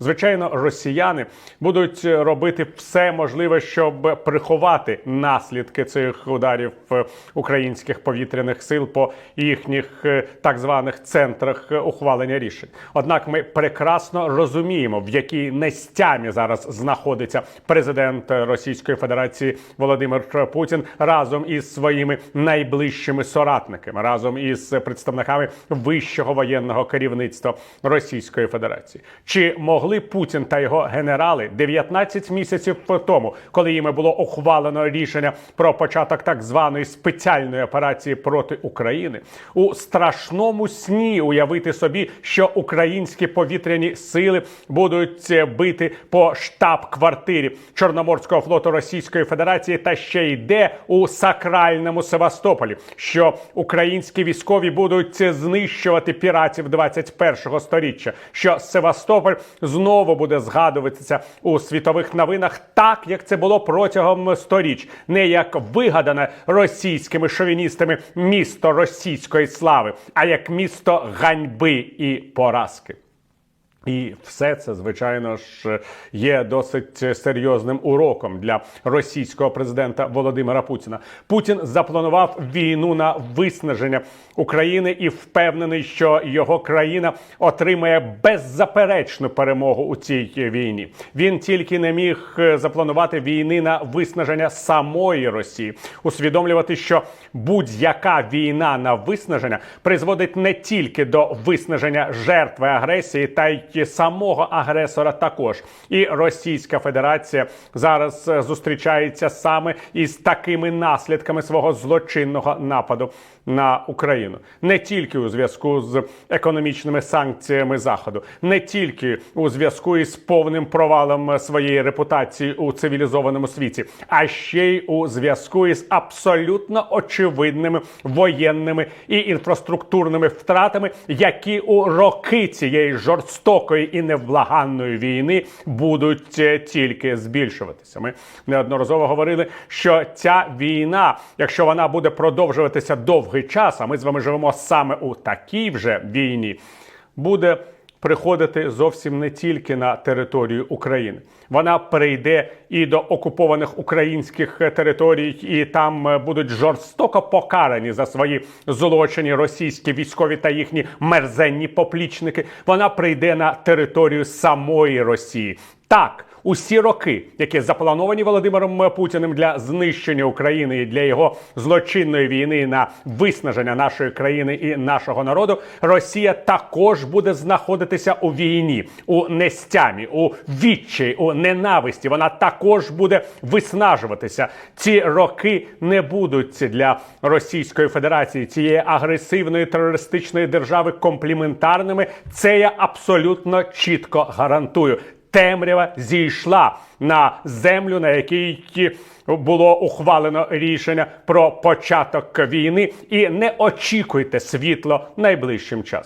Звичайно, росіяни будуть робити все можливе, щоб приховати наслідки цих ударів е, українських повітряних сил по їхніх е, так званих центрах е, ухвалення рішень. Однак ми прекрасно розуміємо, в якій нестямі зараз знаходиться президент Російської Федерації Володимир Путін разом із своїми найближчими соратниками, разом із представниками вищого воєнного керівництва Російської Федерації. Чи могли Путін та його генерали 19 місяців по тому, коли їми було ухвалено рішення про початок так званої спеціальної операції проти України, у страшному сні уявити собі, що українські повітряні сили будуть е, бити по штаб-квартирі Чорноморського флоту Російської Федерації та ще йде у сакральному Севастополі, що українські військові будуть е, знищувати піратів 21-го сторіччя, що Севастополь знову буде згадуватися у світових новинах, так як це було протягом сторіч, не як вигадане російськими шовіністами місто російської слави, а як місто ганьби і поразки. І все це, звичайно ж, є досить серйозним уроком для російського президента Володимира Путіна. Путін запланував війну на виснаження України і впевнений, що його країна отримає беззаперечну перемогу у цій війні. Він тільки не міг е, запланувати війни на виснаження самої Росії, усвідомлювати, що будь-яка війна на виснаження призводить не тільки до виснаження жертви агресії, та й самого агресора також. І Російська Федерація зараз е, зустрічається саме із такими наслідками свого злочинного нападу на Україну, не тільки у зв'язку з економічними санкціями Заходу, не тільки у зв'язку із повним провалом своєї репутації у цивілізованому світі, а ще й у зв'язку із абсолютно очевидними воєнними і інфраструктурними втратами, які у роки цієї жорстокої і невблаганної війни будуть е, тільки збільшуватися. Ми неодноразово говорили, що ця війна, якщо вона буде продовжуватися довгий час, а ми з вами живемо саме у такій вже війні, буде приходити зовсім не тільки на територію України. Вона перейде і до окупованих українських територій, і там е, будуть жорстоко покарані за свої злочини російські військові та їхні мерзенні поплічники. Вона прийде на територію самої Росії. Так, усі роки, які заплановані Володимиром Путіним для знищення України і для його злочинної війни на виснаження нашої країни і нашого народу, Росія також буде знаходитися у війні, у нестямі, у відчаї, у ненависті. Вона також буде виснажуватися. Ці роки не будуть для Російської Федерації цієї агресивної терористичної держави компліментарними. Це я абсолютно чітко гарантую темрява зійшла на землю, на якій було ухвалено рішення про початок війни, і не очікуйте світло найближчим часом.